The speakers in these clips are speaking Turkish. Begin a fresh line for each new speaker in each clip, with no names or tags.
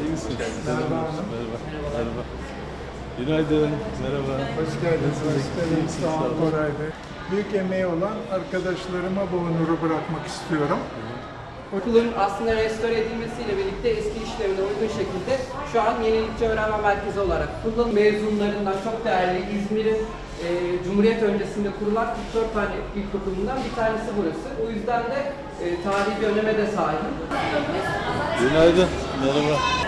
Merhaba.
Merhaba. Merhaba. Günaydın. Merhaba.
Hoş geldiniz. Hoş geldiniz. Sağ olun. Koray Bey. Büyük emeği olan arkadaşlarıma bu onuru bırakmak istiyorum.
Okulun aslında restore edilmesiyle birlikte eski işlevine uygun şekilde şu an yenilikçi öğrenme merkezi olarak kullanılıyor. Mezunlarından çok değerli İzmir'in e, Cumhuriyet öncesinde kurulan 44 tane ilkokulundan bir tanesi burası. O yüzden de e, tarihi bir öneme de sahip.
Günaydın. Merhaba.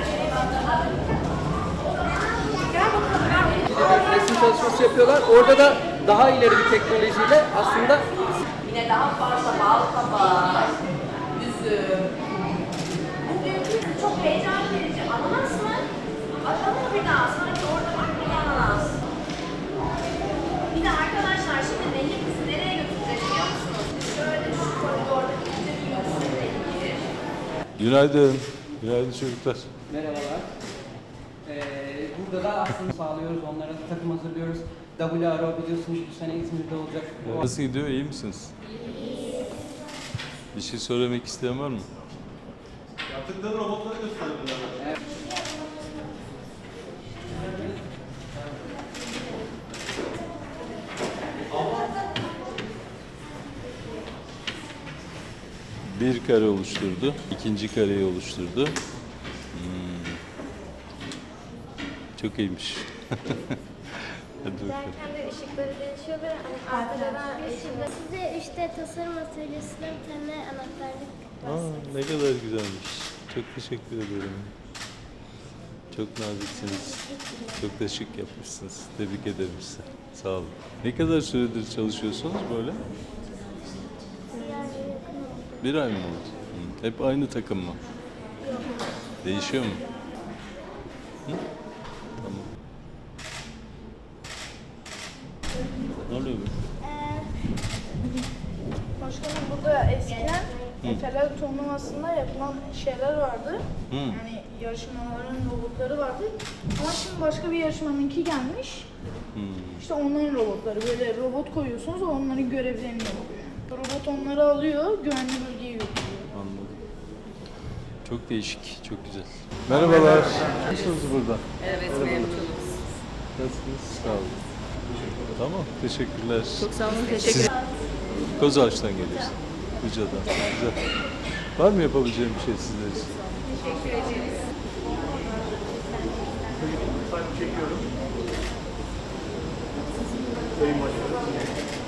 Resim çalışması yapıyorlar. Orada da daha ileri bir teknolojiyle aslında
Yine daha fazla bal kabağı, üzüm. Bugün çok heyecan verici. Ananas mı? Atalım bir daha. Sanki orada bak bir ananas. Bir de arkadaşlar şimdi Nehir bizi nereye götürecek biliyor musunuz? Şöyle şu koridorda gideceğiz yürüyüşüyle ilgili.
Günaydın. Günaydın çocuklar.
Merhabalar. Ee, burada da aslında sağlıyoruz. Onlara da takım hazırlıyoruz. WRO biliyorsunuz bu sene İzmir'de olacak.
Nasıl gidiyor? İyi misiniz? Bir şey söylemek isteyen var mı?
Yaptıkları robotları gösterdiler.
Bir kare oluşturdu. ikinci kareyi oluşturdu. Hmm. Çok iyiymiş. Hadi bakalım.
Derken de ışıkları değişiyor ve hani. Size işte tasarım atölyesine bir tane anahtarlık
Aa, ne kadar güzelmiş. Çok teşekkür ederim. Çok naziksiniz. Çok da şık yapmışsınız. Tebrik ederim size. Sağ olun. Ne kadar süredir çalışıyorsunuz böyle? Bir ay mı oldu? Hı. Hep aynı takım mı? Değişiyor mu? Hı? Tamam. Ne oluyor bu?
Başkanım burada eskiden Efeler turnuvasında yapılan şeyler vardı.
Hı.
Yani yarışmaların robotları vardı. Ama şimdi başka bir yarışmanınki gelmiş.
Hmm.
İşte onların robotları. Böyle robot koyuyorsunuz o onların görevlerini yapıyor. Robot onları alıyor, güvenli bölgeye götürüyor.
Anladım. Çok değişik, çok güzel. Merhabalar. Nasılsınız burada?
Evet, memnunuz.
Nasılsınız? Sağ olun. Tamam, teşekkürler.
Çok sağ olun, teşekkür
Siz Kozağaç'tan geliyorsun. Buca'dan. Güzel. Var mı yapabileceğim bir şey sizler için?
Sayın Başkanım.